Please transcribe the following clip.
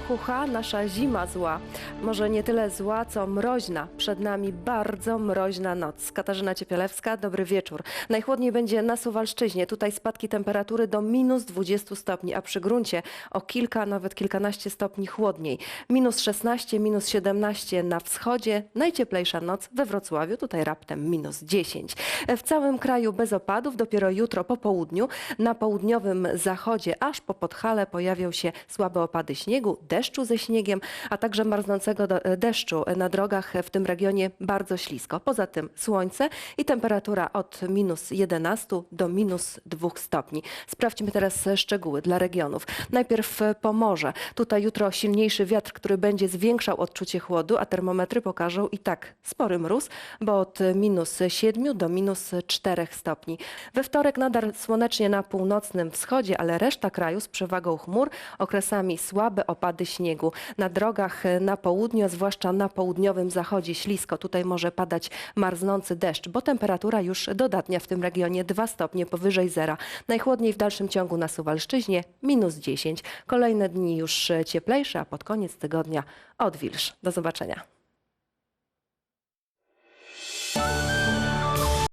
Hu, nasza zima zła. Może nie tyle zła, co mroźna. Przed nami bardzo mroźna noc. Katarzyna Ciepielewska, dobry wieczór. Najchłodniej będzie na Suwalszczyźnie. Tutaj spadki temperatury do minus 20 stopni, a przy gruncie o kilka, nawet kilkanaście stopni chłodniej. Minus 16, minus 17 na wschodzie. Najcieplejsza noc we Wrocławiu, tutaj raptem minus 10. W całym kraju bez opadów. Dopiero jutro po południu na południowym zachodzie, aż po Podhale pojawią się słabe opady śniegu, deszczu ze śniegiem, a także marznącego do- deszczu na drogach w tym regionie bardzo ślisko. Poza tym słońce i temperatura od minus 11 do minus 2 stopni. Sprawdźmy teraz szczegóły dla regionów. Najpierw Pomorze. Tutaj jutro silniejszy wiatr, który będzie zwiększał odczucie chłodu, a termometry pokażą i tak spory mróz, bo od minus 7 do minus 4 stopni. We wtorek nadal słonecznie na północnym wschodzie, ale reszta kraju z przewagą chmur, okresami słabe opady śniegu. Na drogach na południu, zwłaszcza na południowym zachodzie ślisko. Tutaj może padać marznący deszcz, bo temperatura już dodatnia w tym regionie 2 stopnie powyżej zera. Najchłodniej w dalszym ciągu na Suwalszczyźnie minus 10. Kolejne dni już cieplejsze, a pod koniec tygodnia odwilż. Do zobaczenia.